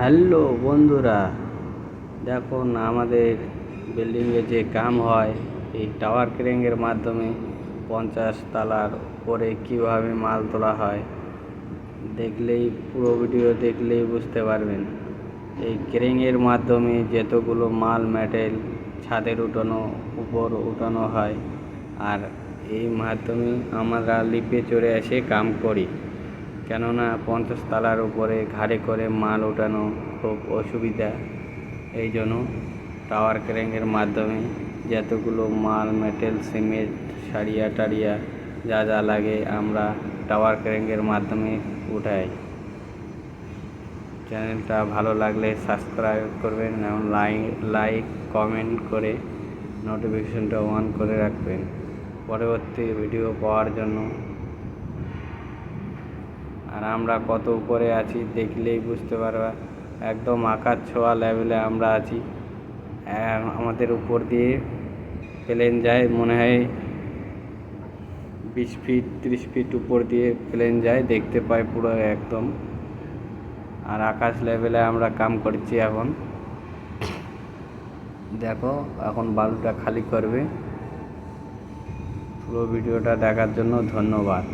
Hello বন্ধুরা দেখুন আমাদের বিল্ডিংয়ে যে কাম হয়, এই টাওয়ার ক্রেনের মাধ্যমে পঞ্চাশ তলার উপরে কীভাবে মাল তোলা হয়, দেখলেই, পুরো ভিডিও দেখলেই বুঝতে পারবেন। এই ক্রেনের মাধ্যমে যতগুলো মাল ম্যাটেরিয়াল ছাদের উঠানো, উপর উঠানো হয়, আর এই মাধ্যমে আমরা লিপে চড়ে এসে কাম করি। কেননা পঞ্চাশ তালার উপরে ঘাড়ে করে মাল ওঠানো খুব অসুবিধা। এই জন্য টাওয়ার ক্রেনের মাধ্যমে যতগুলো মাল, মেটেল, সিমেন্ট, সারিয়া টারিয়া যা যা লাগে আমরা টাওয়ার ক্রেনের মাধ্যমে উঠাই। চ্যানেলটা ভালো লাগলে সাবস্ক্রাইব করবেন এবং লাইক লাইক, কমেন্ট করে নোটিফিকেশনটা অন করে রাখবেন। পরবর্তী ভিডিও পাওয়ার জন্য আর আমরা কত উপরে আছি দেখলেই বুঝতে পারবা। একদম আকাশ ছোঁয়া লেভেলে আমরা আছি। আমাদের উপর দিয়ে প্লেন যায়, মনে হয় বিশ ফিট ত্রিশ ফিট উপর দিয়ে প্লেন যায়, দেখতে পাই পুরো একদম। আর আকাশ লেভেলে আমরা কাম করছি এখন। দেখো, এখন বালুটা খালি করবে। পুরো ভিডিওটা দেখার জন্য ধন্যবাদ।